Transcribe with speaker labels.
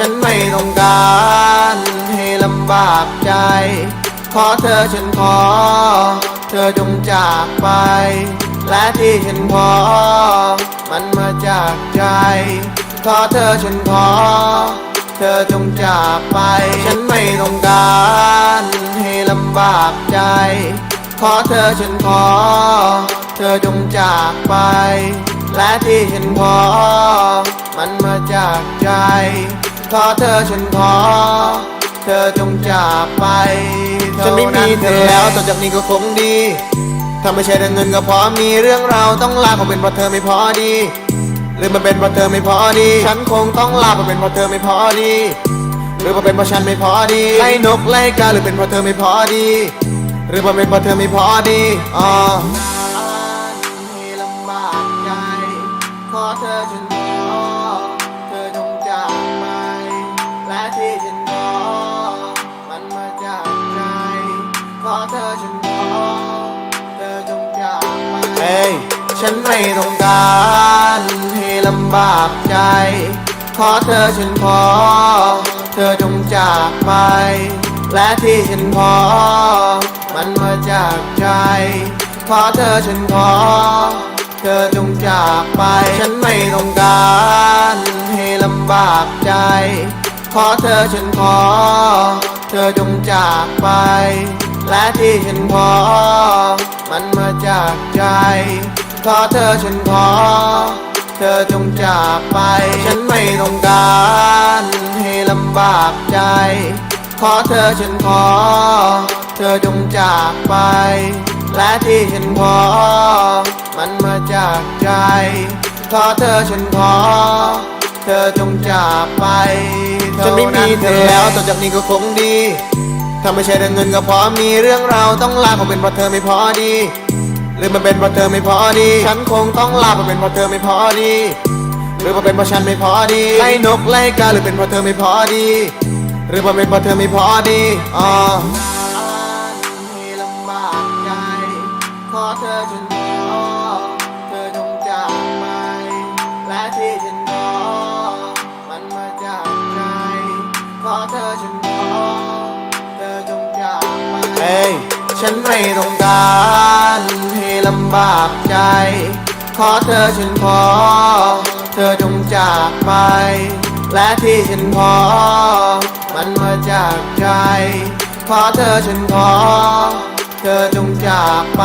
Speaker 1: ฉันไม่ต้องการให้ลำบากใจ ขอเธอฉันขอ เธอจงจากไป และที่ฉันขอ มันมาจากใจ ขอเธอฉันขอ เธอจงจากไป ฉันไม่ต้องการให้ลำบากใจ ขอเธอฉันขอ เธอจงจากไป และที่ฉันขอมันมาจากใจ ขอเธอฉันขอ เธอจงจากไปฉันไม่มีเธอแล้วต่อจากนี้ก็คงดี ถ้าไม่ใช่เรื่องเงินก็พอมีเรื่องเราวต้องลาก็เป็นเพราะเธอไม่พอดี หรือมันเป็นเพราะเธอไม่พอดี ฉันคงต้องลาเพราะเป็นเพราะเธอไม่พอดี หรือว่าเป็นเพราะฉันไม่พอดีไล่นกไล่กาหรือเป็นเพราะเธอไม่พอดี หรือว่าเป็นเพราะเธอไม่พอดีอ๋อให้ลำบากใจขอเธอฉัน เธอฉันขอเธอจงจากไปเฮ้ยฉันไม่ต้องการให้ลำบากใจ ขอเธอฉันขอ เธอจงจากไป และที่ฉันขอ มันมาจากใจ ขอเธอฉันขอ เธอจงจากไป ฉันไม่ต้องการให้ลำบากใจ ขอเธอฉันขอ เธอจงจากไป และที่ฉันขอมันมาจากใจขอเธอฉันขอ เธอจงจากไป ฉันไม่ต้องการให้ลำบากใจ ขอเธอฉันขอ เธอจงจากไป และที่ฉันขอ มันมาจากใจขอเธอฉันขอ เธอจงจากไปฉันไม่มีเธอแล้วต่อจากนี้ก็คงดี ถ้าไม่ใช่เรื่องเงินก็พอมีเรื่องเราต้องลาก็เป็นเพราะเธอไม่พอดี หรือมันเป็นเพราะเธอไม่พอดี ฉันคงต้องลาเพราะเป็นเพราะเธอไม่พอดี หรือว่าเป็นเพราะฉันไม่พอดีไล่นกไล่กาหรือเป็นเพราะเธอไม่พอดี หรือว่าเป็นเพราะเธอไม่พอดีอ๋อให้ลำบากใจขอเธอฉันขอเธอจงจากไปและที่ฉันขอมันมาจากใจขอเธอฉัน เอ้ยฉันไม่ต้องการให้ลำบากใจ ขอเธอฉันขอ เธอจงจากไป และที่ฉันขอ มันมาจากใจ ขอเธอฉันขอ เธอจงจากไป